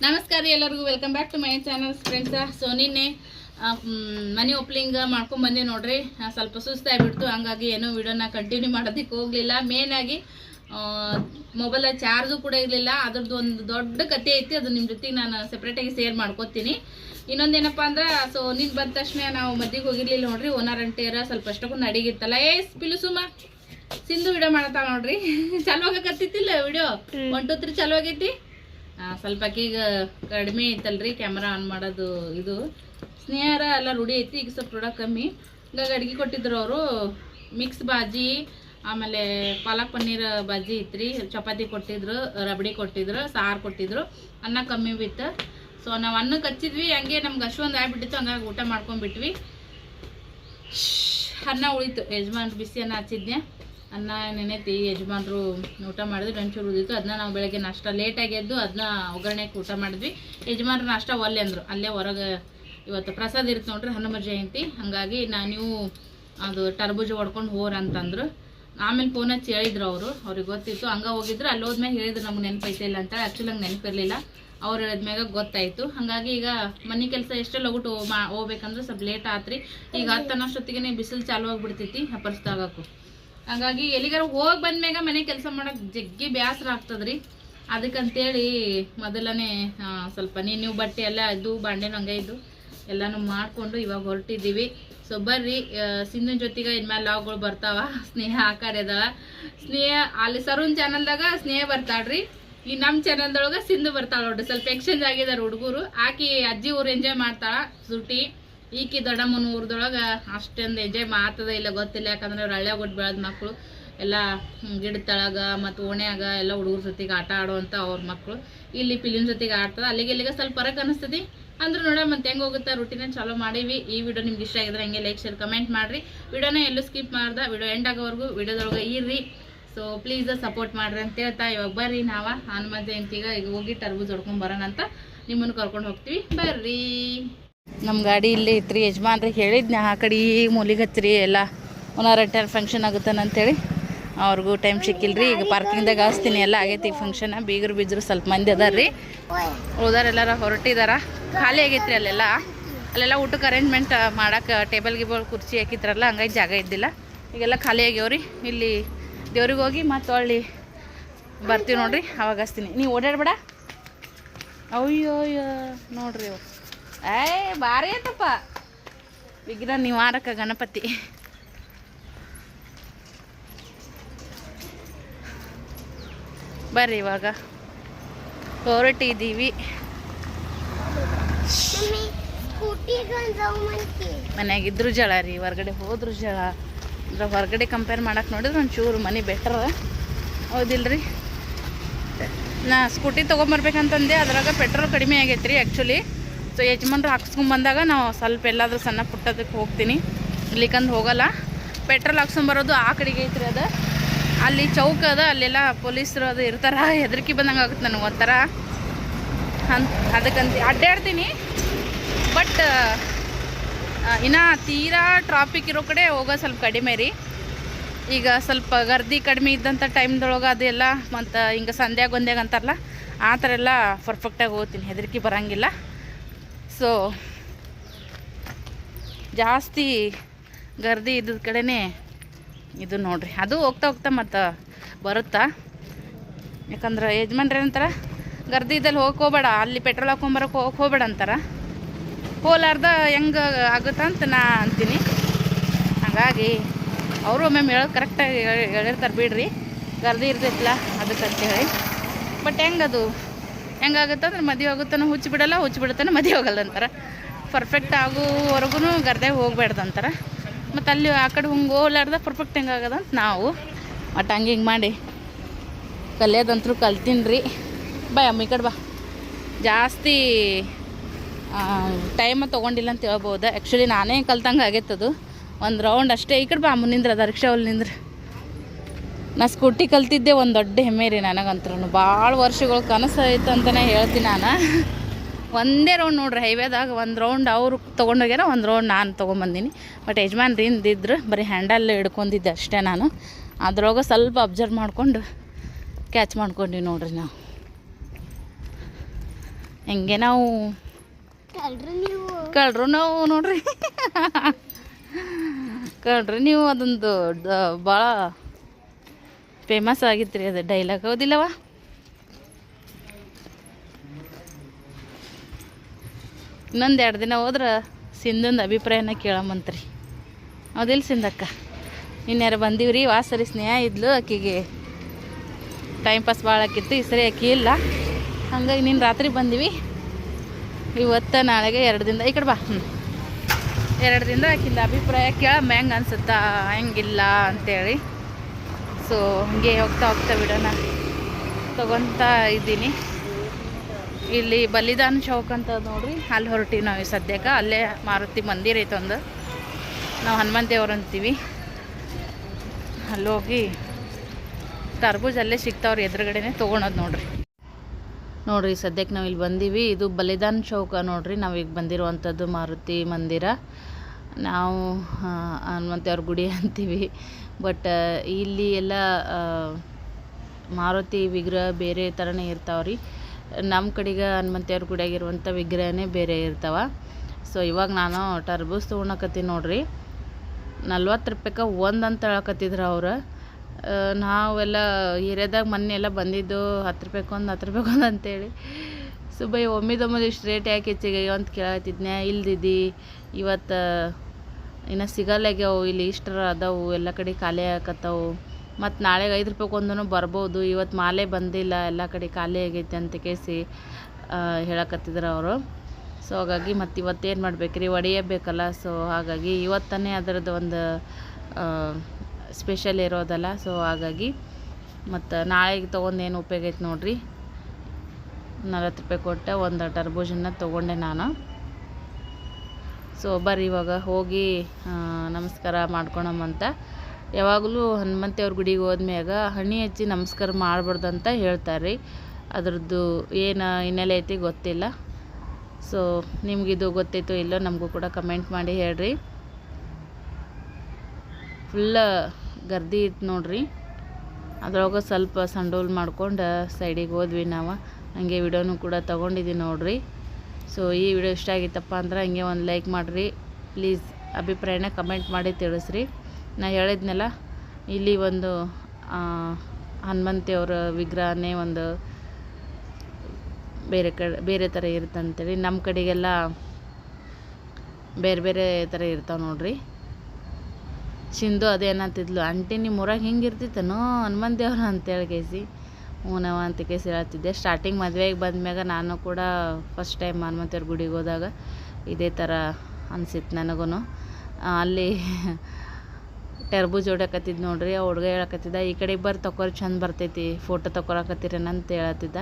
ನಮಸ್ಕಾರ ಎಲ್ಲರಿಗೂ. Welcome back to my channel friends so ನಿನ್ನೆ ಮನೆ ಓಪ್ಲಿಂಗ್ ಮಾಡ್ಕೊಂಡ್ ಬಂದೆ ನೋಡ್ರಿ. ಸ್ವಲ್ಪ ಸುಸ್ತಾಗಿಬಿಡ್ತು ಹಂಗಾಗಿ ಏನೂ ವಿಡಿಯೋನ ಕಂಟಿನ್ಯೂ ಮಾಡೋದಕ್ಕೆ ಹೋಗಲಿಲ್ಲ. ಮೇನ್ ಆಗಿ ಮೊಬೈಲ್ ಚಾರ್ಜು ಕೂಡ ಇರಲಿಲ್ಲ. ಅದ್ರದ್ದು ಒಂದು ದೊಡ್ಡ ಕತೆ ಐತಿ. ಅದು ನಿಮ್ಮ ಜೊತೆಗೆ ನಾನು ಸೆಪ್ರೇಟಾಗಿ ಶೇರ್ ಮಾಡ್ಕೋತೀನಿ. ಇನ್ನೊಂದೇನಪ್ಪ ಅಂದ್ರೆ ಸೊ ನೀನು ಬಂದ ತಕ್ಷಣ ನಾವು ಮದ್ದಿಗೆ ಹೋಗಿರ್ಲಿಲ್ಲ ನೋಡ್ರಿ. ಓನರ್ ಅಂಟೇರ ಸ್ವಲ್ಪ ಅಷ್ಟಕ್ಕೂ ನಡಿಗಿತ್ತಲ್ಲ. ಏ ಪಿಲು ಸುಮಾ. ಸಿಂಧು ವಿಡಿಯೋ ಮಾಡತ್ತ ನೋಡ್ರಿ. ಚಲೋ ಆಗಕತ್ತಿತ್ತಿಲ್ಲ ವಿಡಿಯೋ ಒನ್ ಟು ತ್ರೀ ಚಲೋ ಆಗೈತಿ? ಸ್ವಲ್ಪ ಈಗ ಕಡಿಮೆ ಐತಲ್ರಿ ಕ್ಯಾಮ್ರಾ ಆನ್ ಮಾಡೋದು ಇದು. ಸ್ನೇಹರ ಎಲ್ಲ ರೂಢಿ ಐತಿ, ಈಗ ಸ್ವಲ್ಪ ರೂಢ ಕಮ್ಮಿ. ಈಗ ಅಡ್ಗೆ ಕೊಟ್ಟಿದ್ರು ಅವರು. ಮಿಕ್ಸ್ ಬಾಜಿ, ಆಮೇಲೆ ಪಾಲಕ್ ಪನ್ನೀರ್ ಬಾಜಿ ಇತ್ತು ಚಪಾತಿ ಕೊಟ್ಟಿದ್ರು, ರಬಡಿ ಕೊಟ್ಟಿದ್ರು, ಸಾರು ಕೊಟ್ಟಿದ್ರು. ಅನ್ನ ಕಮ್ಮಿ ಬಿತ್ತು ಸೊ ನಾವು ಅನ್ನಕ್ಕೆ ಹಚ್ಚಿದ್ವಿ, ಹಂಗೆ ನಮ್ಗೆ ಅಷ್ಟೊಂದು ಆಗ್ಬಿಟ್ಟಿತ್ತು, ಹಂಗಾಗಿ ಊಟ ಮಾಡ್ಕೊಂಡ್ಬಿಟ್ವಿ ಅನ್ನ ಉಳಿತು. ಯಜಮಾನ್ ಬಿಸಿ ಅನ್ನ ಹಚ್ಚಿದ್ನೆ. ಅನ್ನ ನೆನೆತಿ ಯಜಮಾನರು ಊಟ ಮಾಡಿದ್ವಿ ಒಂಚೂರು ಉಳಿದಿತ್ತು. ಅದನ್ನ ನಾವು ಬೆಳಗ್ಗೆ ನಾಷ್ಟ ಲೇಟಾಗಿ ಎದ್ದು ಅದನ್ನ ಒಗ್ಗರಣೆಗೆ ಊಟ ಮಾಡಿದ್ವಿ. ಯಜಮಾನ್ರು ನಾಷ್ಟ ಒಲ್ಲೆ ಅಂದರು. ಅಲ್ಲೇ ಹೊರಗೆ ಇವತ್ತು ಪ್ರಸಾದ ಇರುತ್ತೆ ನೋಡ್ರಿ ಹನುಮ ಜಯಂತಿ ಹಾಗಾಗಿ ನಾ ನೀವು ಅದು ಟರ್ಬೂಜ ಹೊಡ್ಕೊಂಡು ಹೋರ ಅಂತಂದ್ರು. ಆಮೇಲೆ ಫೋನ್ ಹಚ್ಚಿ ಹೇಳಿದ್ರು ಅವರು. ಅವ್ರಿಗೆ ಗೊತ್ತಿತ್ತು. ಹಂಗ ಹೋಗಿದ್ರು. ಅಲ್ಲಿ ಹೋದ್ಮೇಲೆ ಹೇಳಿದ್ರು, ನಮ್ಗೆ ನೆನಪೈತೆ ಇಲ್ಲ ಅಂತ. ಆ್ಯಕ್ಚುಲಿ ಹಂಗೆ ನೆನಪಿರಲಿಲ್ಲ. ಅವ್ರು ಹೇಳಿದ್ಮ್ಯಾಗ ಗೊತ್ತಾಯಿತು. ಹಾಗಾಗಿ ಈಗ ಮನೆ ಕೆಲಸ ಎಷ್ಟೇ ಲಗುಟ್ಟು ಹೋಗ್ಬೇಕಂದ್ರೆ ಸ್ವಲ್ಪ ಲೇಟ್ ಆತ್ರಿ. ಈಗ ಹತ್ತು ಅನ್ನೋಷ್ಟೊತ್ತಿಗೆ ಬಿಸಿಲು ಚಾಲು ಆಗ್ಬಿಡ್ತೈತಿ. ಹಪರ್ಸ್ದಾಗಕ್ಕೂ ಹಾಗಾಗಿ ಎಲ್ಲಿಗಾರ ಹೋಗಿ ಬಂದ್ಮ್ಯಾಗ ಮನೆ ಕೆಲಸ ಮಾಡಕ್ ಜಗ್ಗಿ ಬೇಸರ ಆಗ್ತದ್ರಿ. ಅದಕ್ಕಂತೇಳಿ ಮೊದಲನೇ ಸ್ವಲ್ಪ ನೀವು ಬಟ್ಟೆ ಎಲ್ಲ ಇದು ಬಾಂಡೆ ಹಂಗೆ ಇದ್ದು ಎಲ್ಲಾನು ಮಾಡ್ಕೊಂಡು ಇವಾಗ ಹೊರಟಿದ್ದೀವಿ. ಸೊ ಬರ್ರಿ ಸಿಂಧು ಜೊತೆಗೆ ಇನ್ಮೇಲೆ ಲಾವ್ಗಳು ಬರ್ತಾವ. ಸ್ನೇಹ ಆಕಾರ್ಯದಳ ಸ್ನೇಹ, ಅಲ್ಲಿ ಸರುಣ್ ಚಾನಲ್ದಾಗ ಸ್ನೇಹ ಬರ್ತಾಳ್ರಿ. ಈ ನಮ್ಮ ಚಾನಲ್ದೊಳಗೆ ಸಿಂಧು ಬರ್ತಾಳೆ ನೋಡ್ರಿ. ಸ್ವಲ್ಪ ಎಕ್ಸ್ಚೇಂಜ್ ಆಗಿದ್ದಾರೆ ಹುಡುಗರು. ಆಕಿ ಅಜ್ಜಿ ಊರು ಎಂಜಾಯ್ ಮಾಡ್ತಾಳ, ಸುಟಿ. ಈಕಿ ದೊಡ್ಡಮ್ಮನ ಊರ್ದೊಳಗ ಅಷ್ಟೊಂದು ಎಂಜಾಯ್ ಮಾಡ್ತದ ಇಲ್ಲ ಗೊತ್ತಿಲ್ಲ, ಯಾಕಂದ್ರೆ ಅವ್ರು ಹಳ್ಳ್ಯಾಗ ಒಟ್ಟು ಬೆಳೆದ ಮಕ್ಕಳು ಎಲ್ಲ ಗಿಡ ಗಿಡದ ತಳಗ ಮತ್ತು ಓಣ್ಯಾಗ ಎಲ್ಲ ಹುಡುಗರ ಜೊತೆಗೆ ಆಟ ಆಡುವಂಥ ಅವ್ರ ಮಕ್ಕಳು ಇಲ್ಲಿ ಪಿಲಿನ ಜೊತೆಗೆ ಆಡ್ತದ. ಅಲ್ಲಿಗೆ ಇಲ್ಲಿಗೆ ಸ್ವಲ್ಪ ಫರಕ್ ಅನಿಸ್ತದೆ ಅಂದ್ರೆ ನೋಡ ಮತ್ತೆ ಹೆಂಗೆ ಹೋಗುತ್ತಾ ರುಟೀನ ಚಾಲೋ ಮಾಡೀವಿ. ಈ ವಿಡಿಯೋ ನಿಮ್ಗೆ ಇಷ್ಟ ಆಗಿದ್ರೆ ಹಂಗೆ ಲೈಕ್ ಶೇರ್ ಕಮೆಂಟ್ ಮಾಡಿರಿ. ವಿಡಿಯೋನ ಎಲ್ಲೂ ಸ್ಕಿಪ್ ಮಾಡ್ದೆ. ವಿಡಿಯೋ ಎಂಡ್ ಆಗೋವರೆಗೂ ವಿಡಿಯೋದೊಳಗೆ ಇರ್ರಿ. ಸೊ ಪ್ಲೀಸ್ ಸಪೋರ್ಟ್ ಮಾಡ್ರಿ ಅಂತ ಹೇಳ್ತಾ ಇವಾಗ ಬರ್ರಿ ನಾವ. ಹನುಮ ಜಯಂತಿಗೆ ಈಗ ಹೋಗಿ ಟರ್ಬು ಹೊಡ್ಕೊಂಡ್ ಬರೋಣ ಅಂತ ನಿಮ್ಮನ್ನು ಕರ್ಕೊಂಡು ಹೋಗ್ತೀವಿ. ಬರ್ರಿ. ನಮ್ಮ ಗಾಡಿ ಇಲ್ಲೇ ರೀ ಯಜಮಾನ್ರಿ ಹೇಳಿದ್ನ, ಆ ಕಡೆ ಈಗ ಮೂಲಿಗೆ ಹತ್ತಿರಿ ಎಲ್ಲ ಒನಾರ ಫಂಕ್ಷನ್ ಆಗುತ್ತಾನ ಅಂತೇಳಿ. ಅವ್ರಿಗೂ ಟೈಮ್ ಸಿಕ್ಕಿಲ್ರಿ, ಈಗ ಪಾರ್ಕಿಂಗ್ದಾಗ ಹಾಸ್ತೀನಿ ಎಲ್ಲ ಆಗೈತಿ ಫಂಕ್ಷನ್ ಬೀಗರು ಬೀಜರು ಸ್ವಲ್ಪ ಮಂದಿ ಅದಾರ ರೀ ಎಲ್ಲಾರ ಹೊರಟಿದಾರ. ಖಾಲಿ ಆಗೈತ್ರಿ ಅಲ್ಲೆಲ್ಲ. ಅಲ್ಲೆಲ್ಲ ಊಟಕ್ಕೆ ಅರೇಂಜ್ಮೆಂಟ್ ಮಾಡೋಕೆ ಟೇಬಲ್ ಗಿಬಲ್, ಕುರ್ಚಿ ಹಾಕಿದ್ರಲ್ಲ, ಹಂಗಾಗಿ ಜಾಗ ಇದ್ದಿಲ್ಲ. ಈಗೆಲ್ಲ ಖಾಲಿ ಆಗ್ಯಾವ್ರಿ. ಇಲ್ಲಿ ದೇವ್ರಿಗೆ ಹೋಗಿ ಮತ್ತು ಹೊಳ್ಳಿ ಬರ್ತೀವಿ ನೋಡ್ರಿ, ಅವಾಗ ಹಚ್ತೀನಿ. ನೀವು ಓಡಾಡ್ಬೇಡ. ಅಯ್ಯೋ ಅಯ್ಯೋ ನೋಡ್ರಿ ಅವು ಏ ಭಾರಿ ಐತಪ್ಪ ವಿಘ್ನ ನಿವಾರಕ ಗಣಪತಿ. ಬರ್ರಿ ಇವಾಗ. ಹೊರಟಿದ್ದೀವಿ. ಮನೆಯಾಗಿದ್ರು ಜಳ ರೀ ಹೊರಗಡೆ ಹೋದ್ರು ಜಳ. ಅಂದ್ರೆ ಹೊರಗಡೆ ಕಂಪೇರ್ ಮಾಡಕ್ಕೆ ನೋಡಿದ್ರೆ ಒಂಚೂರು ಮನೆ ಬೆಟರ್ ಹೌದಿಲ್ರಿ? ನಾ ಸ್ಕೂಟಿ ತೊಗೊಂಬರ್ಬೇಕಂತಂದೆ ಅದ್ರಾಗ ಪೆಟ್ರೋಲ್ ಕಡಿಮೆ ಆಗೈತೆ ರೀ ಆ್ಯಕ್ಚುಲಿ ಸೊ ಯಜಮಾನ್ರು ಹಾಕ್ಸ್ಕೊಂಬಂದಾಗ ನಾವು ಸ್ವಲ್ಪ ಎಲ್ಲಾದರೂ ಸಣ್ಣ ಪುಟ್ಟದಕ್ಕೆ ಹೋಗ್ತೀನಿ. ಇಲ್ಲಿಕಂದು ಹೋಗಲ್ಲ. ಪೆಟ್ರೋಲ್ ಹಾಕ್ಸ್ಕೊಂಬರೋದು ಆ ಕಡೆಗೆ ಐತ್ರಿ ಅದು. ಅಲ್ಲಿ ಚೌಕ ಅದ, ಅಲ್ಲೆಲ್ಲ ಪೊಲೀಸರು ಅದು ಇರ್ತಾರ, ಹೆದರಿಕೆ ಬಂದಂಗೆ ಆಗುತ್ತೆ ನನಗೆ ಒಂಥರ. ಅಂತ ಅದಕ್ಕಂತ ಅಡ್ಡಾಡ್ತೀನಿ. ಬಟ್ ಇನ್ನು ತೀರಾ ಟ್ರಾಫಿಕ್ ಇರೋ ಕಡೆ ಹೋಗೋ ಸ್ವಲ್ಪ ಕಡಿಮೆ ರೀ. ಈಗ ಸ್ವಲ್ಪ ಗರ್ದಿ ಕಡಿಮೆ ಇದ್ದಂಥ ಟೈಮ್ದೊಳಗೆ ಅದೆಲ್ಲ ಮತ್ತು ಹಿಂಗೆ ಸಂಧ್ಯಾಗ ಒಂದ್ಯಾಗ ಅಂತಾರಲ್ಲ, ಆ ಥರ ಎಲ್ಲ ಪರ್ಫೆಕ್ಟಾಗಿ ಹೋಗ್ತೀನಿ. ಹೆದರಿಕೆ ಬರೋಂಗಿಲ್ಲ. ಸೊ ಜಾಸ್ತಿ ಗರ್ದಿ ಇದ್ದ ಕಡೆನೇ ಇದು ನೋಡ್ರಿ. ಅದು ಹೋಗ್ತಾ ಹೋಗ್ತಾ ಮತ್ತು ಬರುತ್ತಾ? ಯಾಕಂದ್ರೆ ಯಜಮಾನ್ರಿ ಏನಂತಾರ, ಗರ್ದಿ ಇದ್ದಲ್ಲಿ ಹೋಗಕ್ಕೆ ಹೋಗ್ಬೇಡ, ಅಲ್ಲಿ ಪೆಟ್ರೋಲ್ ಹಾಕೊಂಬರಕ್ಕೆ ಹೋಗಕ್ಕೆ ಹೋಗ್ಬೇಡ ಅಂತಾರೆ. ಹೋಲಾರ್ದ ಹೆಂಗೆ ಆಗುತ್ತಾ ಅಂತ ನಾ ಅಂತೀನಿ. ಹಾಗಾಗಿ ಅವರು ಒಮ್ಮೆ ಹೇಳೋದು ಕರೆಕ್ಟಾಗಿ ಹೇಳಿರ್ತಾರೆ ಬಿಡ್ರಿ. ಗರ್ದಿ ಇರ್ತೈತಿಲ್ಲ ಅದಕ್ಕಂತೇಳಿ. ಬಟ್ ಹೆಂಗದು? ಹೆಂಗಾಗುತ್ತೆ ಅಂದ್ರೆ ಮದುವೆ ಆಗುತ್ತಾನೆ ಹುಚ್ಚಿ ಬಿಡಲ್ಲ, ಹುಚ್ಚಿ ಬಿಡುತ್ತಾನೆ ಮದುವೆ ಆಗಲ್ಲ ಅಂತಾರೆ. ಪರ್ಫೆಕ್ಟ್ ಆಗೋವರೆಗೂ ಗರ್ದೆ ಹೋಗ್ಬೇಡ್ದಂತಾರೆ. ಮತ್ತು ಅಲ್ಲಿ ಆ ಕಡೆ ಹಂಗೆ ಹೋಗ್ಲಾರ್ದ ಪರ್ಫೆಕ್ಟ್ ಹೆಂಗಾಗದ ಅಂತ ನಾವು. ಒಟ್ಟು ಹಂಗೆ ಹಿಂಗೆ ಮಾಡಿ ಕಲಿಯೋದಂತರೂ ಕಲ್ತೀನಿ ರೀ ಬಾಯ್ ಅಮ್ಮ ಈ ಕಡೆ ಬಾ. ಜಾಸ್ತಿ ಟೈಮ್ ತೊಗೊಂಡಿಲ್ಲ ಅಂತ ಹೇಳ್ಬೋದು. ಆ್ಯಕ್ಚುಲಿ ನಾನೇ ಕಲ್ತಂಗೆ ಆಗೈತದು ಒಂದು ರೌಂಡ್ ಅಷ್ಟೇ. ಈ ಕಡೆ ಬಾ ಅಮ್ಮ ನಿಂದ್ರ ರಿಕ್ಷಾ ಅಲ್ಲಿ ನಿಂದ್ರ. ನಾ ಸ್ಕೂಟಿ ಕಲ್ತಿದ್ದೆ ಒಂದು ದೊಡ್ಡ ಹೆಮ್ಮೆ ರೀ ನನಗಂತೂ ಭಾಳ ವರ್ಷಗಳ ಕನಸು ಐತೆ ಅಂತಲೇ ಹೇಳ್ತೀನಿ ನಾನು. ಒಂದೇ ರೌಂಡ್ ನೋಡ್ರಿ ಹೈವೇದಾಗ ಒಂದು ರೌಂಡ್ ಅವರು ತೊಗೊಂಡೋಗ್ಯಾರ ಒಂದು ರೌಂಡ್ ನಾನು ತೊಗೊಂಬಂದೀನಿ. ಬಟ್ ಯಜಮಾನ್ರಿಂದ ಇದ್ರು ಬರೀ ಹ್ಯಾಂಡಲ್ ಹಿಡ್ಕೊಂಡಿದ್ದೆ ಅಷ್ಟೇ ನಾನು. ಅದ್ರೊಳಗೆ ಸ್ವಲ್ಪ ಅಬ್ಸರ್ವ್ ಮಾಡ್ಕೊಂಡು ಕ್ಯಾಚ್ ಮಾಡ್ಕೊಂಡ್ವಿ ನೋಡ್ರಿ ನಾವು. ಹೆಂಗೆ ನೀವು? ಕಳ್ರು ನಾವು. ನೋಡ್ರಿ. ಕಳ್ರಿ ನೀವು ಅದೊಂದು ಭಾಳ ಫೇಮಸ್ ಆಗಿತ್ತು ರೀ ಅದು ಡೈಲಾಗ್ ಹೌದಿಲ್ಲವ? ಇನ್ನೊಂದು ಎರಡು ದಿನ ಹೋದ್ರೆ ಸಿಂಧಂದು ಅಭಿಪ್ರಾಯನ ಕೇಳಮಂತ್ರಿ. ಹೌದಿಲ್ಲ ಸಿಂಧಕ್ಕ? ಇನ್ಯಾರು ವಾ ವಾಸರಿ ಸ್ನೇಹ ಇದ್ಲು, ಆಕಿಗೆ ಟೈಮ್ ಪಾಸ್ ಭಾಳ ಆಕಿತ್ತು, ಈ ಸರಿ ಆಕಿ ಇಲ್ಲ. ಹಂಗಾಗಿ ನೀನು ರಾತ್ರಿ ಬಂದೀವಿ. ಇವತ್ತ ನಾಳೆಗೆ ಎರಡು ದಿನ ಈ ಕಡೆ ಬಾ ಹ್ಞೂ ಎರಡು ದಿನ ಆಕಿಂದ ಅಭಿಪ್ರಾಯ ಕೇಳಮ್ಮ ಹೆಂಗೆ ಅನ್ಸುತ್ತಾ? ಹೆಂಗಿಲ್ಲ ಅಂತೇಳಿ. ಸೊ ಹಂಗೆ ಹೋಗ್ತಾ ಹೋಗ್ತಾ ಬಿಡೋಣ. ತಗೊತಾ ಇದ್ದೀನಿ. ಇಲ್ಲಿ ಬಲಿದಾನ ಚೌಕ್ ಅಂತ ನೋಡ್ರಿ. ಅಲ್ಲಿ ಹೊರಟೀವಿ ನಾವು ಸದ್ಯಕ್ಕೆ. ಅಲ್ಲೇ ಮಾರುತಿ ಮಂದಿರ ಐತೆ ಒಂದು. ನಾವು ಹನುಮಂತ ದೇವ್ರು ಅಂತೀವಿ. ಅಲ್ಲೋಗಿ ಹೋಗಿ ಟರ್ಬೂಜ್ ಅಲ್ಲೇ ಸಿಗ್ತಾವ್ರಿ ಎದುರುಗಡೆನೆ ತೊಗೊಳೋದು ನೋಡ್ರಿ. ನೋಡ್ರಿ ಸದ್ಯಕ್ಕೆ ನಾವು ಇಲ್ಲಿ ಬಂದೀವಿ. ಇದು ಬಲಿದಾನ್ ಚೌಕ ನೋಡ್ರಿ. ನಾವೀಗ ಬಂದಿರುವಂಥದ್ದು ಮಾರುತಿ ಮಂದಿರ. ನಾವು ಹನುಮಂತೇವ್ರ ಗುಡಿ ಅಂತೀವಿ. ಬಟ್ ಇಲ್ಲಿ ಎಲ್ಲ ಮಾರುತಿ ವಿಗ್ರಹ ಬೇರೆ ಥರನೇ ಇರ್ತಾವೆ ರೀ. ನಮ್ಮ ಕಡೆಗೆ ಹನುಮಂತೇವ್ರ ಗುಡಿಯಾಗಿರುವಂಥ ವಿಗ್ರಹನೇ ಬೇರೆ ಇರ್ತಾವೆ. ಸೊ ಇವಾಗ ನಾನು ಟರ್ಬೂಸ್ ತೊಗೊಳಕತ್ತೀನಿ ನೋಡಿರಿ. ನಲ್ವತ್ತು ರೂಪಾಯಿಗೆ ಒಂದು ಅಂತ ಹೇಳಕತ್ತಿದ್ರು ಅವ್ರು. ನಾವೆಲ್ಲ ಹಿರಿಯದಾಗ ಮೊನ್ನೆ ಎಲ್ಲ ಬಂದಿದ್ದು ಹತ್ತು ರೂಪಾಯ್ಗೆ ಒಂದು, ಹತ್ತು ರೂಪಾಯಿಗೆ ಒಂದು ಅಂತೇಳಿ. ಸೊ ಬೈ ಒಮ್ಮಿದೊಮ್ಮೆ ಇಷ್ಟು ರೇಟ್ ಯಾಕೆ ಹೆಚ್ಚಿಗೆ ಅಂತ ಕೇಳತ್ತಿದ್ನ್ಯಾ ಇಲ್ದಿದ್ದಿ, ಇವತ್ತು ಇನ್ನು ಸಿಗಲ್ಲಾಗ್ಯಾವು ಇಲ್ಲಿ ಇಷ್ಟರ ಅದಾವು, ಎಲ್ಲ ಕಡೆ ಖಾಲಿ ಆಗಕತ್ತಾವು ಮತ್ತು ನಾಳೆಗೆ ಐದು ರೂಪಾಯಿ ಒಂದೂ ಬರ್ಬೋದು, ಇವತ್ತು ಮಾಲೆ ಬಂದಿಲ್ಲ, ಎಲ್ಲ ಕಡೆ ಖಾಲಿ ಆಗೈತೆ ಅಂತ ಕೇಸಿ ಹೇಳಕತ್ತಿದ್ರು ಅವರು. ಸೊ ಹಾಗಾಗಿ ಮತ್ತು ಇವತ್ತೇನು ಮಾಡ್ಬೇಕ್ರಿ? ಒಡೆಯಬೇಕಲ್ಲ ಸೊ ಹಾಗಾಗಿ ಇವತ್ತನೇ ಅದರದ್ದು ಒಂದು ಸ್ಪೆಷಲ್ ಇರೋದಲ್ಲ ಸೊ ಹಾಗಾಗಿ ಮತ್ತು ನಾಳೆಗೆ ತೊಗೊಂಡು ಏನು ಉಪಯೋಗ ಐತೆ ನೋಡ್ರಿ. ನಲ್ವತ್ತು ರೂಪಾಯಿ ಕೊಟ್ಟೆ, ಒಂದು ಟರ್ಬೂಜನ್ನ ತೊಗೊಂಡೆ ನಾನು. ಸೊ ಬರ್ರಿ ಇವಾಗ, ಹೋಗಿ ನಮಸ್ಕಾರ ಮಾಡ್ಕೊಳಮಂತ ಯಾವಾಗಲೂ ಹನುಮಂತೇವ್ರ ಗುಡಿಗೆ ಹೋದ್ಮ್ಯಾಗ ಹಣ್ಣಿ ಹಚ್ಚಿ ನಮಸ್ಕಾರ ಮಾಡ್ಬಾರ್ದು ಅಂತ ಹೇಳ್ತಾರೆ ಅದ್ರದ್ದು ಏನು ಹಿನ್ನೆಲೆ ಐತಿ ಗೊತ್ತಿಲ್ಲ. ಸೊ ನಿಮಗಿದು ಗೊತ್ತಿತ್ತು ಇಲ್ಲೋ ನಮಗೂ ಕೂಡ ಕಮೆಂಟ್ ಮಾಡಿ ಹೇಳ್ರಿ. ಫುಲ್ಲ ಗರ್ದಿ ಇತ್ತು ನೋಡ್ರಿ. ಅದ್ರೊಳಗೆ ಸ್ವಲ್ಪ ಸಂಡೋಲ್ ಮಾಡ್ಕೊಂಡು ಸೈಡಿಗೆ ಹೋದ್ವಿ ನಾವು. ಹಂಗೆ ವಿಡಿಯೋನು ಕೂಡ ತೊಗೊಂಡಿದ್ದೀನಿ ನೋಡಿರಿ. ಸೊ ಈ ವಿಡಿಯೋ ಇಷ್ಟ ಆಗಿತ್ತಪ್ಪ ಅಂದ್ರೆ ಹಂಗೆ ಒಂದು ಲೈಕ್ ಮಾಡಿರಿ. ಪ್ಲೀಸ್ ಅಭಿಪ್ರಾಯನ ಕಮೆಂಟ್ ಮಾಡಿ ತಿಳಿಸ್ರಿ. ನಾ ಹೇಳಿದ್ನಲ್ಲ, ಇಲ್ಲಿ ಒಂದು ಹನುಮಂತಿಯವರ ವಿಗ್ರಹನೇ ಒಂದು ಬೇರೆ ಕಡೆ, ಬೇರೆ ಥರ ಇರುತ್ತೆ ಅಂತೇಳಿ. ನಮ್ಮ ಕಡೆಗೆಲ್ಲ ಬೇರೆ ಬೇರೆ ಥರ ಇರ್ತಾವೆ ನೋಡಿರಿ. ಸಿಂಧು ಅದೇನಂತಿದ್ಲು ಆಂಟಿ ನಿಮ್ಮ ಊರಾಗ ಹಿಂಗೆ ಇರ್ತಿತ್ತನೋ ಹನುಮಂತ ದೇವ್ರ ಅಂತೇಳಿ ಕೇಸಿ. ಹ್ಞೂನವ ಅಂತ ಕೇಸಿ ಸ್ಟಾರ್ಟಿಂಗ್ ಮದುವೆಗೆ ಬಂದ್ಮ್ಯಾಗ ನಾನು ಕೂಡ ಫಸ್ಟ್ ಟೈಮ್ ಹನುಮಂತೇವ್ರ ಗುಡಿಗೆ ಹೋದಾಗ ಇದೇ ಥರ ಅನಿಸಿತ್ತು ನನಗೂ ಅಲ್ಲಿ ಟರ್ಬೂಜ್ ಹೊಡ್ಯಾಕತ್ತಿದ್ ನೋಡ್ರಿ, ಆ ಹುಡ್ಗ ಹೇಳಕತ್ತಿದ್ದ, ಈ ಕಡೆ ಬರ್ರಿ ತಕೋರಿ, ಚಂದ ಬರ್ತೈತಿ ಫೋಟೋ ತಕೊಳಕತ್ತೀರೇನ ಅಂತ ಹೇಳತ್ತಿದ್ದ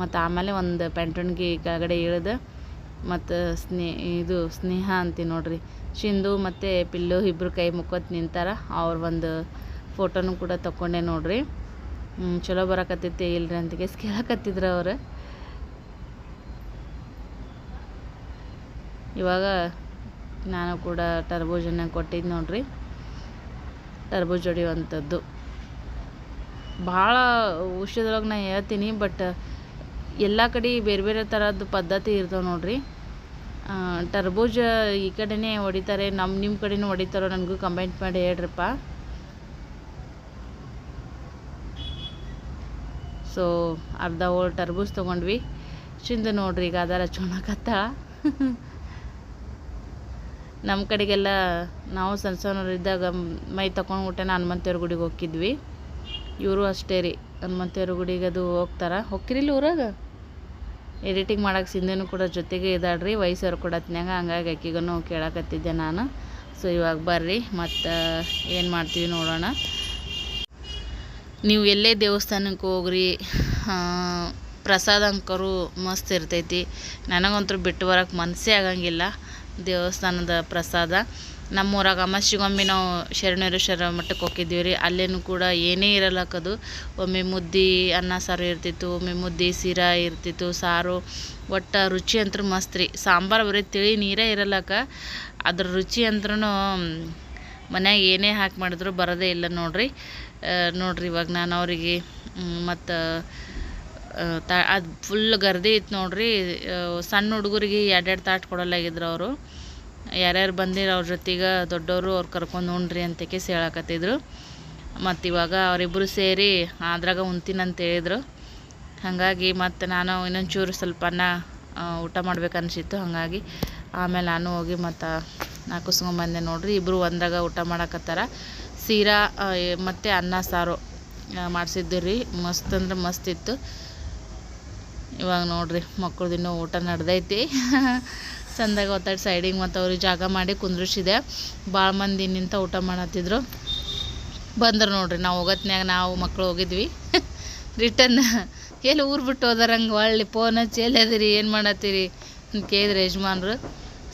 ಮತ್ತು ಆಮೇಲೆ ಒಂದು ಪೆಂಟಣ್ಗಿ ಕೆಳಗಡೆ ಇಳಿದು, ಮತ್ತು ಸ್ನೇ, ಇದು ಸ್ನೇಹ ಅಂತೀವಿ ನೋಡ್ರಿ. ಸಿಂಧು ಮತ್ತು ಪಿಲ್ಲು ಇಬ್ಬರು ಕೈ ಮುಕ್ಕೊತ್ ನಿಂತಾರ, ಅವ್ರ ಒಂದು ಫೋಟೋನು ಕೂಡ ತೊಕೊಂಡೆ ನೋಡ್ರಿ. ಚಲೋ ಬರಕತ್ತೈತಿ ಇಲ್ರಿ ಅಂತ ಕೇಸ್ ಕೇಳಕತ್ತಿದ್ರು ಅವ್ರು. ಇವಾಗ ನಾನು ಕೂಡ ಟರ್ಬೋಜನ್ನ ಕೊಟ್ಟಿದ್ದು ನೋಡ್ರಿ. ಟರ್ಬೋಜ್ ಹೊಡಿಯುವಂಥದ್ದು. ಭಾಳ ವಿಷಯದೊಳಗೆ ನಾನು ಹೇಳ್ತೀನಿ ಬಟ್ ಎಲ್ಲ ಕಡೆ ಬೇರೆ ಬೇರೆ ಥರದ್ದು ಪದ್ಧತಿ ಇರ್ತಾವೆ ನೋಡ್ರಿ. ಟರ್ಬೋಜ ಈ ಕಡೆನೇ ಹೊಡಿತಾರೆ ನಮ್ಮ ನಿಮ್ಮ ಕಡೆನೂ ಹೊಡಿತಾರೋ ನನಗೂ ಕಮೆಂಟ್ ಮಾಡಿ ಹೇಳ್ರಪ್ಪ. ಸೊ ಅರ್ಧ ಹೋಲ್ ಟರ್ಬೂಸ್ ತೊಗೊಂಡ್ವಿ. ಚಿಂದ ನೋಡ್ರಿ ಈಗ ಅದರ ಚೊಣಕತ್ತ ನಮ್ಮ ಕಡೆಗೆಲ್ಲ ನಾವು ಸಣ್ಣ ಸಣ್ಣವರಿದ್ದಾಗ ಮೈ ತಗೊಂಡ್ಬಿಟ್ಟೆ ಹನುಮಂತೇವ್ರ ಗುಡಿಗೆ ಹೋಗಿದ್ವಿ ಇವರು ಅಷ್ಟೇ ರೀ. ಹನುಮಂತೇವ್ರ ಗುಡಿಗೆ ಅದು ಹೋಗ್ತಾರ. ಹೋಗ್ತಿರಿಲ್ಲ ಊರಾಗ? ಎಡಿಟಿಂಗ್ ಮಾಡಕ್ಕೆ ಸಿಂಧುನು ಕೂಡ ಜೊತೆಗೆ ಇದ್ದಾಳ್ರಿ ವಯಸ್ಸವ್ರು ಕೊಡತ್ನ್ಯಾಗ ಹಂಗಾಗಿ ಆಕಿಗೂ ಕೇಳಕತ್ತಿದ್ದೆ ನಾನು. ಸೊ ಇವಾಗ ಬರ್ರಿ. ಮತ್ತು ಏನು ಮಾಡ್ತೀವಿ ನೋಡೋಣ. ನೀವು ಎಲ್ಲೇ ದೇವಸ್ಥಾನಕ್ಕೆ ಹೋಗ್ರಿ ಪ್ರಸಾದ ಅಂಕರು ಮಸ್ತ್ ಇರ್ತೈತಿ. ನನಗಂತೂ ಬಿಟ್ಟು ಬರೋಕೆ ಮನಸ್ಸೇ ಆಗಂಗಿಲ್ಲ ದೇವಸ್ಥಾನದ ಪ್ರಸಾದ. ನಮ್ಮೂರಾಗ ಅಮಾಸಿಗೊಮ್ಮೆ ನಾವು ಶರಣೇಶ್ವರ ಮಠಕ್ಕೆ ಹೋಗಿದ್ದೀವಿ ರೀ. ಅಲ್ಲೇನು ಕೂಡ ಏನೇ ಇರಲ್ಲಕ್ಕದು ಒಮ್ಮೆ ಮುದ್ದೆ ಅನ್ನ ಸಾರು ಇರ್ತಿತ್ತು, ಒಮ್ಮೆ ಮುದ್ದೆ ಸೀರಾ ಇರ್ತಿತ್ತು, ಸಾರು. ಒಟ್ಟು ರುಚಿ ಅಂತೂ ಮಸ್ತ್ ರೀ. ಸಾಂಬಾರು ಬರೀ ತಿಳಿ ನೀರೇ ಇರಲ್ಲಕ್ಕ ಅದ್ರ ರುಚಿ ಅಂದ್ರೂ ಮನ್ಯಾಗ ಏನೇ ಹಾಕಿ ಮಾಡಿದ್ರು ಬರೋದೇ ಇಲ್ಲ ನೋಡ್ರಿ. ನೋಡ್ರಿ ಇವಾಗ ನಾನು ಅವರಿಗೆ ಮತ್ತು ತಾ, ಅದು ಫುಲ್ ಗರ್ದಿ ಇತ್ತು ನೋಡ್ರಿ. ಸಣ್ಣ ಹುಡುಗರಿಗೆ ಎರಡೆರಡು ತಾಟ್ ಕೊಡಲಾಗಿದ್ರು ಅವರು. ಯಾರ್ಯಾರು ಬಂದಿರೋ ಅವ್ರ ಜೊತೆಗೆ ದೊಡ್ಡವರು ಅವ್ರು ಕರ್ಕೊಂಡು ಉಣ್ರಿ ಅಂತ ಕೇಸ್ ಹೇಳಕತ್ತಿದ್ರು. ಮತ್ತು ಇವಾಗ ಅವರಿಬ್ಬರು ಸೇರಿ ಅದ್ರಾಗ ಉಣ್ತೀನಂತ ಹೇಳಿದ್ರು. ಹಾಗಾಗಿ ಮತ್ತು ನಾನು ಇನ್ನೊಂಚೂರು ಸ್ವಲ್ಪ ಅನ್ನ ಊಟ ಮಾಡ್ಬೇಕು ಅನ್ಸಿತ್ತು ಹಾಗಾಗಿ ಆಮೇಲೆ ನಾನು ಹೋಗಿ ಮತ್ತು ನಾಲ್ಕಿಸ್ಕೊಂಬಂದೆ ನೋಡ್ರಿ ಇಬ್ಬರು ಒಂದ್ರಾಗ ಊಟ ಮಾಡಕತ್ತಾರ. ಸೀರಾ ಮತ್ತು ಅನ್ನ, ಸಾರು ಮಾಡಿಸಿದ್ದು ರೀ ಮಸ್ತ್ ಅಂದ್ರೆ ಮಸ್ತ್ ಇತ್ತು. ಇವಾಗ ನೋಡ್ರಿ ಮಕ್ಕಳದ ಇನ್ನೂ ಊಟ ನಡೆದೈತಿ. ಚಂದಾಗ ಒತ್ತಾಡಿ ಸೈಡಿಗೆ ಮತ್ತು ಅವ್ರಿಗೆ ಜಾಗ ಮಾಡಿ ಕುಂದ್ರಿಸಿದೆ. ಭಾಳ ಮಂದಿ ನಿಂತ ಊಟ ಮಾಡತ್ತಿದ್ರು. ಬಂದ್ರು ನೋಡ್ರಿ, ನಾವು ಹೋಗತ್ನ್ಯಾಗ ನಾವು ಮಕ್ಕಳು ಹೋಗಿದ್ವಿ. ರಿಟರ್ನ್ ಎಲ್ಲಿ ಊರು ಬಿಟ್ಟು ಹೋದಾರಂಗೆ ಒಳ್ಳೆ ಫೋನ್ ಹಚ್ಚಿ ಎಲ್ಲಿ ಅದಿರಿ, ಏನು ಮಾಡತ್ತೀರಿ? ಅಂತ ಕೇಳಿದ್ರು ಯಜಮಾನ್ರು.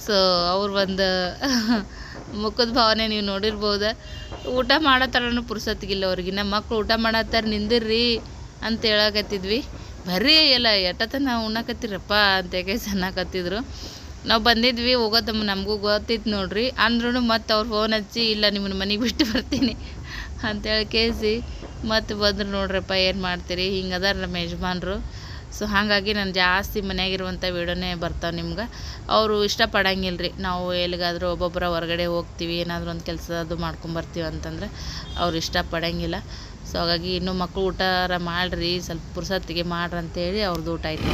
ಸೊ ಅವ್ರ ಒಂದು ಮುಖದ ಭಾವನೆ ನೀವು ನೋಡಿರ್ಬೋದು. ಊಟ ಮಾಡತ್ತಾರನು ಪುರ್ಸತ್ತಿಗಿಲ್ಲ ಅವ್ರಿಗೆ. ನಮ್ಮ ಮಕ್ಳು ಊಟ ಮಾಡತ್ತಾರ, ನಿಂದಿರ್ರಿ ಅಂತ ಹೇಳಕತ್ತಿದ್ವಿ. ಬರ್ರೀ ಎಲ್ಲ ಎಟ್ಟತ್ತ ನಾವು ಉಣ್ಣಕತ್ತಿರಪ್ಪ ಅಂತ ಯಾಕೆ ಅನ್ನಕತ್ತಿದ್ರು. ನಾವು ಬಂದಿದ್ವಿ, ಹೋಗೋದಮ್ಮ ನಮಗೂ ಗೊತ್ತಿತ್ತು ನೋಡ್ರಿ. ಅಂದ್ರೂ ಮತ್ತೆ ಅವ್ರು ಫೋನ್ ಹಚ್ಚಿ, ಇಲ್ಲ ನಿಮ್ಮನ್ನ ಮನೆಗೆ ಬಿಟ್ಟು ಬರ್ತೀನಿ ಅಂತೇಳಿ ಕೇಸಿ ಮತ್ತು ಬಂದ್ರು ನೋಡ್ರಪ್ಪ ಏನು ಮಾಡ್ತೀರಿ? ಹಿಂಗೆ ಅದಾರ ನಮ್ಮ ಯಜಮಾನ್ರು. ಸೊ ಹಾಗಾಗಿ ನಾನು ಜಾಸ್ತಿ ಮನೆಯಾಗಿರುವಂಥ ವೀಡಿಯೋನೇ ಬರ್ತಾವೆ ನಿಮ್ಗೆ. ಅವರು ಇಷ್ಟಪಡಂಗಿಲ್ಲ ರೀ ನಾವು ಎಲ್ಲಿಗಾದರೂ ಒಬ್ಬೊಬ್ಬರ ಹೊರಗಡೆ ಹೋಗ್ತೀವಿ ಏನಾದರೂ ಒಂದು ಕೆಲಸ ಅದು ಮಾಡ್ಕೊಂಬರ್ತೀವಿ ಅಂತಂದ್ರೆ ಅವ್ರು ಇಷ್ಟಪಡಂಗಿಲ್ಲ. ಸೊ ಹಾಗಾಗಿ ಇನ್ನೂ ಮಕ್ಕಳು ಊಟಾರ ಮಾಡಿರಿ ಸ್ವಲ್ಪ ಪುರ್ಸತ್ತಿಗೆ ಮಾಡ್ರಿ ಅಂತೇಳಿ ಅವ್ರದ್ದು ಊಟ ಆಯ್ತು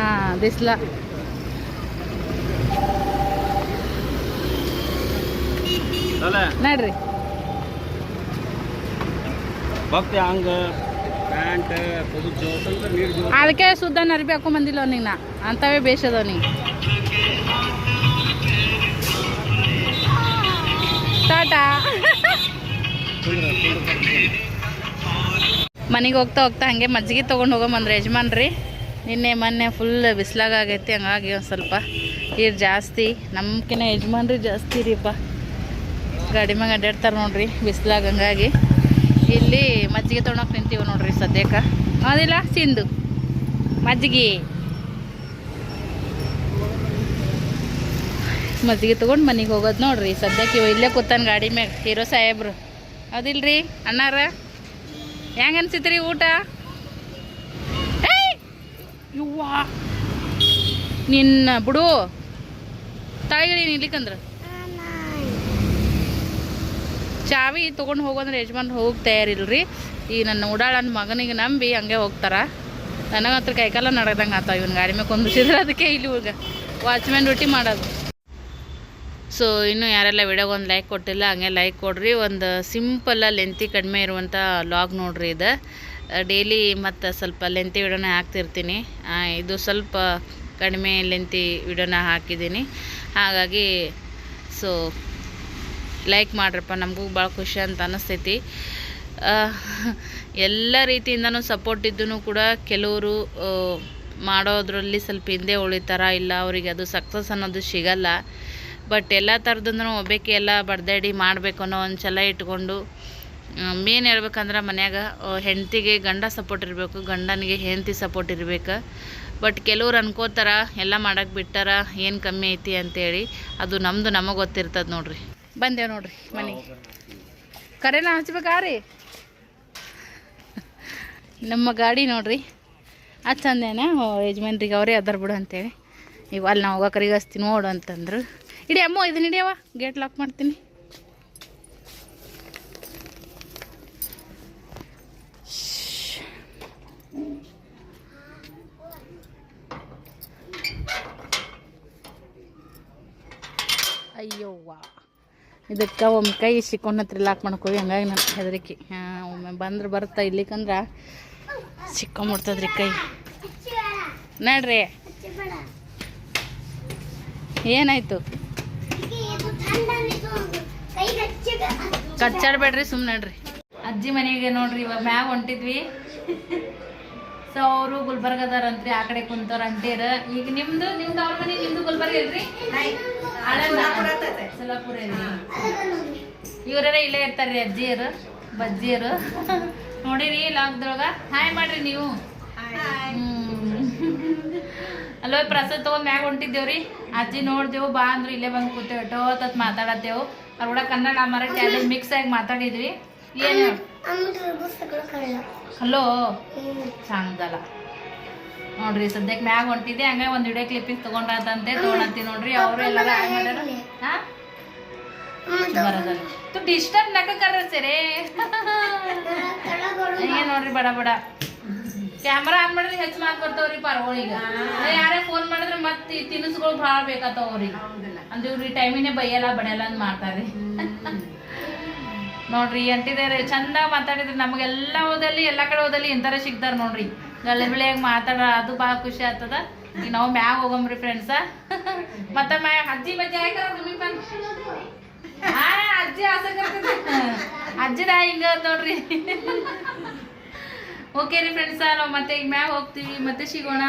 ಹಾಂ ಬಿಸ್ಲ. ನಡ್ರಿ. ಭಕ್ತಿ ಹಂಗ ಅದಕ್ಕೆ ಸುದ್ದ ಅರ್ಬಿ ಹಾಕೊಂಬಂದಿಲ್ಲ ಅವನಿಗೆ ನಾ. ಅಂಥವೇ ಬೇಷದ ಅವನಿಗೆ. ಟಾಟಾ. ಮನೆಗೆ ಹೋಗ್ತಾ ಹೋಗ್ತಾ ಹಂಗೆ ಮಜ್ಜಿಗೆ ತೊಗೊಂಡು ಹೋಗೋಮಂದ್ರೆ ಯಜಮಾನ್ರಿ. ನಿನ್ನೆ ಮೊನ್ನೆ ಫುಲ್ ಬಿಸ್ಲಾಗ ಆಗೈತಿ, ಹಂಗಾಗಿ ಒಂದು ಸ್ವಲ್ಪ ನೀರು ಜಾಸ್ತಿ. ನಮ್ಕಿನ ಯಜಮಾನ್ರಿ ಜಾಸ್ತಿ ರೀಪ್ಪ ಗಾಡಿ ಮ್ಯಾಗ ಅಡ್ಡಾಡ್ತಾರೆ ನೋಡ್ರಿ, ಬಿಸಿಲಾಗ ಹಂಗಾಗಿ. ಇಲ್ಲಿ ಮಜ್ಜಿಗೆ ತೊಗೊಂಡೋಗಿ ನಿಂತೀವಿ ನೋಡ್ರಿ ಸದ್ಯಕ್ಕೆ. ಅದಿಲ್ಲ, ಸಿಂಧು. ಮಜ್ಜಿಗೆ. ಮಜ್ಜಿಗೆ ತೊಗೊಂಡು ಮನೆಗೆ ಹೋಗೋದು ನೋಡ್ರಿ, ಸದ್ಯಕ್ಕೆ ಇವ ಇಲ್ಲೇ ಕೂತಾನ ಗಾಡಿ ಮ್ಯಾಗ, ಹೀರೋ ಸಾಹೇಬ್ರು. ಹೌದಿಲ್ರಿ ಅಣ್ಣಾರ? ಹೆಂಗ ಅನ್ಸಿತ್ರಿ ಊಟ? ನಿನ್ನ, ಬಿಡು. ತಾಯಿಗಳೇನು ನಿಲ್ಲಿಕಂದ್ರ. ಚಾವಿ ತೊಗೊಂಡು ಹೋಗೋದ್ರೆ ಯಜಮಾನ್ ಹೋಗಿ ತಯಾರಿಲ್ರಿ. ಈ ನನ್ನ ಉಡಾಳನ ಮಗನಿಗೆ ನಂಬಿ ಹಂಗೆ ಹೋಗ್ತಾರ. ನನಗಂತ್ರ ಕೈಕಾಲ ನಡೆದಂಗೆ ಆತ, ಇವನ್ ಗಾಡಿ ಮೇಲೆ ಕೊಂದಿಸಿದ್ರೆ ಅದಕ್ಕೆ ಇಲ್ಲಿ ಹೋಗ ವಾಚ್ಮ್ಯಾನ್ ಡ್ಯೂಟಿ ಮಾಡೋದು. ಸೊ ಇನ್ನು ಯಾರೆಲ್ಲ ವಿಡಿಯೋಗೆ ಒಂದು ಲೈಕ್ ಕೊಟ್ಟಿಲ್ಲ, ಹಂಗೆ ಲೈಕ್ ಕೊಡ್ರಿ. ಒಂದು ಸಿಂಪಲ್ಲ ಲೆಂತಿ ಕಡಿಮೆ ಇರುವಂಥ ಲಾಗ್ ನೋಡ್ರಿ ಇದು. ಡೈಲಿ ಮತ್ತು ಸ್ವಲ್ಪ ಲೆಂತಿ ವಿಡಿಯೋನ ಹಾಕ್ತಿರ್ತೀನಿ. ಇದು ಸ್ವಲ್ಪ ಕಡಿಮೆ ಲೆಂತಿ ವಿಡಿಯೋನ ಹಾಕಿದ್ದೀನಿ. ಹಾಗಾಗಿ ಸೊ ಲೈಕ್ ಮಾಡ್ರಪ್ಪ, ನಮಗೂ ಭಾಳ ಖುಷಿ ಅಂತ ಅನ್ನಿಸ್ತೈತಿ ಎಲ್ಲ ರೀತಿಯಿಂದನೂ ಸಪೋರ್ಟ್ ಇದ್ದೂ ಕೂಡ ಕೆಲವರು ಮಾಡೋದ್ರಲ್ಲಿ ಸ್ವಲ್ಪ ಹಿಂದೆ ಉಳಿತಾರ, ಇಲ್ಲ ಅವರಿಗೆ ಅದು ಸಕ್ಸಸ್ ಅನ್ನೋದು ಸಿಗಲ್ಲ. ಬಟ್ ಎಲ್ಲ ಥರದಿಂದ ಒಬ್ಬಕ್ಕೆ ಎಲ್ಲ ಬಡ್ದಾಡಿ ಮಾಡಬೇಕು ಅನ್ನೋ ಒಂದು ಛಲ ಇಟ್ಕೊಂಡು ಮೇನ್ ಹೇಳ್ಬೇಕಂದ್ರೆ ಮನ್ಯಾಗ ಹೆಂಡತಿಗೆ ಗಂಡ ಸಪೋರ್ಟ್ ಇರಬೇಕು, ಗಂಡನಿಗೆ ಹೆಂಡತಿ ಸಪೋರ್ಟ್ ಇರಬೇಕು. ಬಟ್ ಕೆಲವ್ರು ಅನ್ಕೋತಾರ, ಎಲ್ಲ ಮಾಡೋಕ್ಕೆ ಬಿಟ್ಟಾರ, ಏನು ಕಮ್ಮಿ ಐತಿ ಅಂತೇಳಿ, ಅದು ನಮ್ಮದು ನಮಗೆ ಗೊತ್ತಿರ್ತದೆ ನೋಡ್ರಿ. ಬಂದೇವು ನೋಡ್ರಿ ಮನೆಗೆ ಕರೆನ ಹಚ್ಬೇಕಾ ರೀ? ನಮ್ಮ ಗಾಡಿ ನೋಡ್ರಿ. ಅದು ಚಂದೇನ ಯಜಮಾನ್ರಿಗೆ ಅವರೇ ಅದರ ಬಿಡು ಅಂತೇಳಿ. ಈಗ ಅಲ್ಲಿ ನಾವು ಹೋಗಕ್ರಿಗೆ ಹಚ್ತೀನಿ ನೋಡು ಅಂತಂದ್ರು. ಇಡೀ ಅಮ್ಮ ಇದನ್ನ ಹಿಡಿಯವ ಗೇಟ್ ಲಾಕ್ ಮಾಡ್ತೀನಿ. ಅಯ್ಯೋವ್ವ. ಇದಕ್ಕೆ ಒಮ್ಮೆ ಕೈ ಸಿಕ್ಕೊಂಡು ಹತ್ರ ಲಾಕ್ ಮಾಡ್ಕೋವಿ ಹಂಗಾಗಿ ನಾನು ಹೆದರಿಕೆ. ಹಾಂ, ಒಮ್ಮೆ ಬಂದ್ರೆ ಬರ್ತಾ ಇಲ್ಲಿಕಂದ್ರೆ ಸಿಕ್ಕೊಂಬಿಡ್ತದ್ರಿ ಕೈ. ನೋಡ್ರಿ. ಏನಾಯ್ತು? ಕಚ್ಚಾಡ್ಬೇಡ್ರಿ ಸುಮ್ಮನೆ ನೋಡ್ರಿ. ಅಜ್ಜಿ ಮನೆಗೆ ನೋಡ್ರಿ, ಇವಾಗ ಮ್ಯಾಗ ಹೊಂಟಿದ್ವಿ. ಸೊ ಅವರು ಗುಲ್ಬರ್ಗದಾರಂತ್ರಿ ಆ ಕಡೆ ಕುಂತವ್ರ ಅಂತೀರ ಈಗ ನಿಮ್ದು ನಿಮ್ದು ಅವ್ರ ಮನೆ, ನಿಮ್ದು ಗುಲ್ಬರ್ಗ ಇಲ್ರಿ? ಸೊಲ್ಲಾಪುರ ಇವರೇ ಇಲ್ಲೇ. ಇರ್ತಾರ್ರಿ ಅಜ್ಜಿಯರು ಬಜ್ಜಿಯರು. ನೋಡಿರಿ ಲಾಕ್ದೊಳಗ ಹಾಯ್ ಮಾಡ್ರಿ ನೀವು. ಅಲ್ಲೋ ಪ್ರಸಾದ್ ತಗೊಂಡ್ ಮ್ಯಾಗ ಹೊಂಟಿದ್ದೇವ್ರಿ. ಅಜ್ಜಿ ನೋಡ್ದೇವು ಬಾ ಅಂದ್ರೆ ಇಲ್ಲೇ ಬಂದು ಕೂತೇವೆ ಟೋತತ್ ಮಾತಾಡತ್ತೇವು. ಅವ್ರ ಕೂಡ ಕನ್ನಡ ಮರಾಠಿ ಅಲ್ಲಿ ಮಿಕ್ಸ್ ಆಗಿ ಮಾತಾಡಿದ್ವಿ. ಏನು ಹಲೋ? ಚಂದಲ್ಲ. ನೋಡ್ರಿ ಸದ್ಯಕ್ಕೆ ಮ್ಯಾಗ ಹೊಂಟಿದೆ ಹಂಗ ಒಂದ್ ವಿಡಿಯೋ ಕ್ಲಿಪ್ಪಿಂಗ್ ತಗೊಂಡಂತೆ ತಗೊಂಡಂತಿ ನೋಡ್ರಿ ಅವರು ಎಲ್ಲಾರ ಆ್ಯಡ್ ಮಾಡ್ಯಾರ? ಹಾ? ಬರೋದಲ್ಲ ತು ಡಿಸ್ಟರ್ಬ್ ನಕ ಕರ್ಸರೆ ಏನ್ ನೋಡ್ರಿ ಬಡ ಬಡ. ಕ್ಯಾಮ್ರಾ ಆನ್ ಮಾಡಿದ್ರೆ ಹೆಚ್ಚು ಮಾತು ಬರ್ತಾವ್ರಿ ಪರ್ವಳಿಗೆ. ಯಾರೇ ಫೋನ್ ಮಾಡಿದ್ರೆ ಮತ್ತೆ ತಿನಿಸುಗಳು ಭಾಳ ಬೇಕಾತಾವ್ರಿ ಅಂದ್ರೆ ಇವ್ರಿಗೆ ಟೈಮಿನೇ ಬೈಯಲ್ಲ ಬಡಿಯಲ್ಲ ಅಂತ ಮಾಡ್ತಾರೆ ನೋಡ್ರಿ ಅಂಟಿದಾರೆ ಚಂದ ಮಾತಾಡಿದ್ರೆ ನಮಗೆಲ್ಲ ಹೋದಲ್ಲಿ, ಎಲ್ಲ ಕಡೆ ಹೋದಲ್ಲಿ ಇಂಥರ ಸಿಗ್ತಾರೆ ನೋಡ್ರಿ. ಗಳ್ಳಿ ಬಿಳಿಯಾಗಿ ಮಾತಾಡ ಅದು ಭಾಳ ಖುಷಿ ಆಗ್ತದ. ಈಗ ನಾವು ಮ್ಯಾಗ ಹೋಗಮ್ರಿ ಫ್ರೆಂಡ್ಸ ಮತ್ತೆ ಅಜ್ಜಿ ಬಜ್ಜಿ ಬಂದು ಅಜ್ಜಿ ಅಜ್ಜಿದ ಹಿಂಗ ನೋಡ್ರಿ. ಓಕೆ ರೀ ಫ್ರೆಂಡ್ಸ ನಾವು ಮತ್ತೆ ಈಗ ಮ್ಯಾಗ ಹೋಗ್ತೀವಿ. ಮತ್ತೆ ಸಿಗೋಣ.